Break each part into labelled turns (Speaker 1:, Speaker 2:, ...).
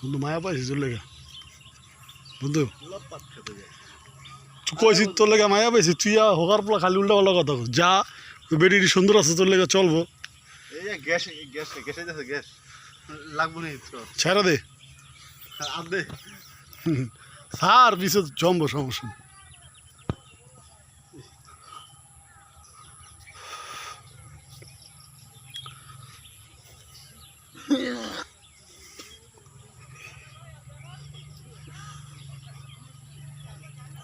Speaker 1: বন্ধু মায়া পাইছি তোর লেগে। বন্ধু কইছি তোর লেগে মায়া পাইছি তুই হোকার পোলা খালি উল্টা পাল্টা কথা। যা বেডিটি সুন্দর আছে তোর লেগে চলবো।
Speaker 2: না
Speaker 1: দে। স্যার পিছে জমবো সমস্যা নেই।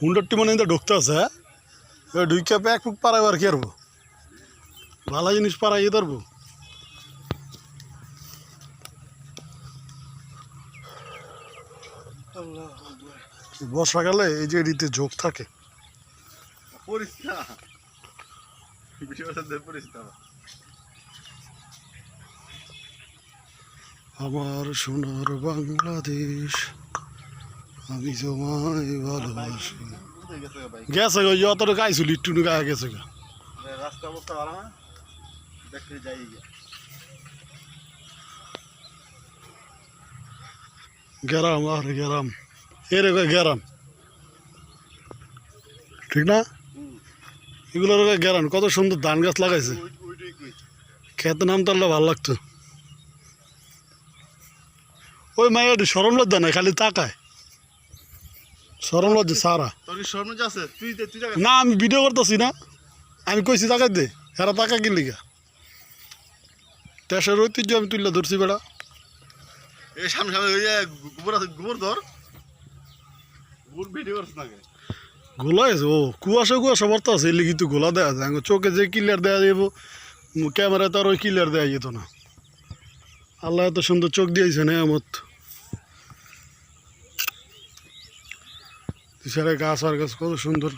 Speaker 1: হুন্ডারটি মানে কিন্তু ঢুকতে আছে হ্যাঁ? এবার ঢুকে এক ফুক আর কি আরবো ভালো জিনিস পারাইয়ে ধরবো। বর্ষাকালে এই যে এদিতে ঝোঁক থাকে। আমার সোনার বাংলাদেশ। আমি তোমায় ভালোবাসি।
Speaker 2: গেছে
Speaker 1: গো যতটুকু আইছিল একটু গায়ে গেছে গা।
Speaker 2: রাস্তা অবস্থা ভালো না? দেখতে যাই
Speaker 1: গেরাম আর গেরাম। এরে গেরাম। ঠিক না? এগুলোর গেরাম। কত সুন্দর ধান গাছ লাগাইছে। খেতে নাম তাহলে ভালো লাগতো। ওই মায়ের সরম লজ্জা নাই খালি তাকায়। লজ্জা সারা।
Speaker 2: কি
Speaker 1: না আমি ভিডিও করতেছি না। আমি কইছি টাকা দে। হেরা টাকা কিনলি গা। দেশের ঐতিহ্য আমি তুললে ধরছি বেড়া।
Speaker 2: এই সামনে সামনে ওই গোবর আছে গোবর ধর। গোবর ভিডিও করছ না কে?
Speaker 1: ও কুয়াশা আছে গোলা দেওয়া যায়। চোখে যে ক্লিয়ার দেওয়া যাব ক্যামেরায় তো আর ওই ক্লিয়ার দেওয়া যেত না। আল্লাহ এত সুন্দর চোখ দিয়েছে না এমত সেটা গাছ আর গাছ কত সুন্দর।